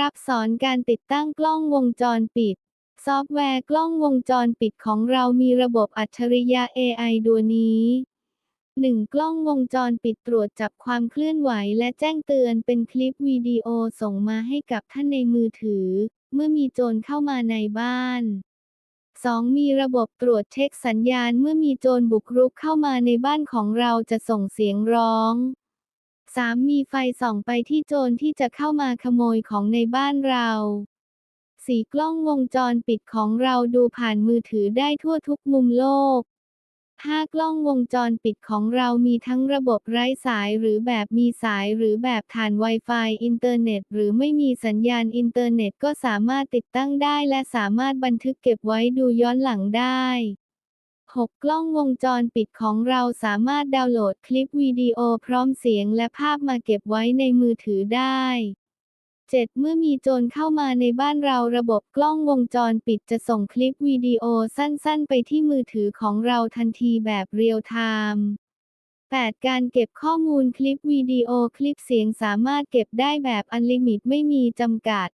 รับสอนการติดตั้งกล้องวงจรปิด ซอฟต์แวร์กล้องวงจรปิดของเรามีระบบอัจฉริยะ AI ตัวนี้ 1. กล้องวงจรปิดตรวจจับความเคลื่อนไหวและแจ้งเตือนเป็นคลิปวิดีโอส่งมาให้กับท่านในมือถือ เมื่อมีโจรเข้ามาในบ้าน 2. มีระบบตรวจเช็คสัญญาณเมื่อมีโจรบุกรุกเข้ามาในบ้านของเราจะส่งเสียงร้อง 3. มีไฟส่องไปที่โจรที่จะเข้ามาขโมยของในบ้านเรา 4. กล้องวงจรปิดของเราดูผ่านมือถือได้ทั่วทุกมุมโลก 5. กล้องวงจรปิดของเรามีทั้งระบบไร้สายหรือแบบมีสายหรือแบบฐาน Wi-Fi อินเทอร์เน็ต หรือไม่มีสัญญาณอินเทอร์เน็ตก็สามารถติดตั้งได้และสามารถบันทึกเก็บไว้ดูย้อนหลังได้ 6. กล้องวงจรปิดของเราสามารถดาวน์โหลดคลิปวิดีโอพร้อมเสียงและภาพมาเก็บไว้ในมือถือได้ 7. เมื่อมีโจรเข้ามาในบ้านเราระบบกล้องวงจรปิดจะส่งคลิปวิดีโอสั้นๆ ไปที่มือถือของเราทันทีแบบเรียลไทม์ 8. การเก็บข้อมูลคลิปวิดีโอคลิปเสียงสามารถเก็บได้แบบอันลิมิตไม่มีจำกัด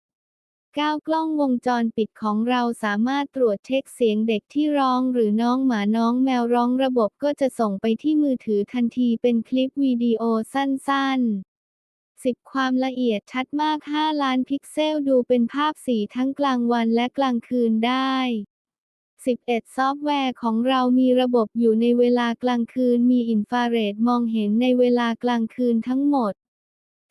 9. กล้องวงจรปิดของเราสามารถตรวจเช็คเสียงเด็กที่ร้องหรือน้องหมาน้องแมวร้องระบบก็จะส่งไปที่มือถือทันทีเป็นคลิปวิดีโอสั้นๆ 10. ความละเอียดชัดมาก 5 ล้านพิกเซลดูเป็นภาพสีทั้งกลางวันและกลางคืนได้ 11. ซอฟต์แวร์ของเรามีระบบอยู่ในเวลากลางคืนมีอินฟราเรดมองเห็นในเวลากลางคืนทั้งหมด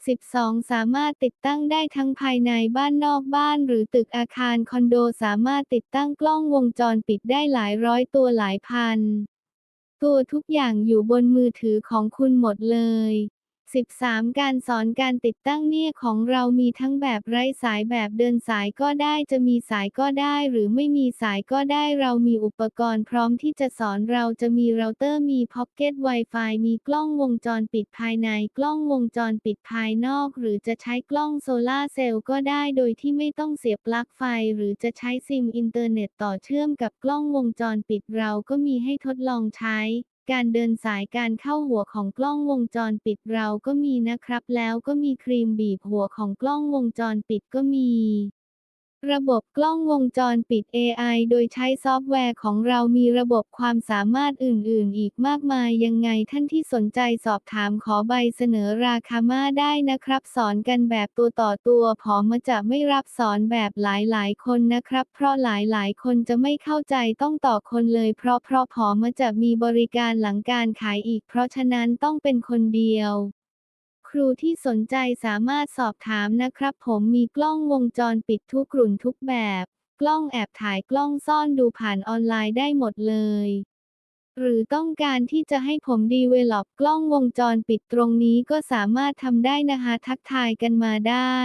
12. สามารถติดตั้งได้ทั้งภายในบ้านนอกบ้านหรือตึกอาคารคอนโดสามารถติดตั้งกล้องวงจรปิดได้หลายร้อยตัวหลายพัน ตัวทุกอย่างอยู่บนมือถือของคุณหมดเลย 13. การสอนการติดตั้งเนี่ยของเรามีทั้งแบบไร้สายแบบเดินสายก็ได้จะมีสายก็ได้ หรือไม่มีสายก็ได้เรามีอุปกรณ์พร้อมที่จะสอนเราจะมีเราเตอร์มีพ็อกเก็ต Wi-Fi มีกล้องวงจรปิดภายในกล้องวงจรปิดภายนอก หรือจะใช้กล้องโซลาเซลล์ก็ได้โดยที่ไม่ต้องเสียบปลั๊กไฟ หรือจะใช้ซิมอินเทอร์เน็ตต่อเชื่อมกับกล้องวงจรปิดเราก็มีให้ทดลองใช้ การเดินสายการเข้าหัวของกล้องวงจรปิดเราก็มีนะครับ แล้วก็มีครีมบีบหัวของกล้องวงจรปิดก็มี ระบบกล้องวงจรปิด AI โดยใช้ซอฟต์แวร์ของเรามีระบบความสามารถอื่น ๆ อีกมากมายยังไงท่านที่สนใจสอบถามขอใบเสนอราคามาได้นะครับ สอนกันแบบตัวต่อตัวผอมจะไม่รับสอนแบบหลาย ๆ คนนะครับ เพราะหลาย ๆ คนจะไม่เข้าใจต้องต่อคนเลย เพราะเพราะผอมจะมีบริการหลังการขายอีก เพราะฉะนั้นต้องเป็นคนเดียว ครูที่สนใจสามารถสอบถามนะครับ ผมมีกล้องวงจรปิดทุกกลุ่นทุกแบบ กล้องแอบถ่ายกล้องซ่อนดูผ่านออนไลน์ได้หมดเลย หรือต้องการที่จะให้ผมดีเวล็อปกล้องวงจรปิดตรงนี้ก็สามารถทำได้นะคะทักทายกันมาได้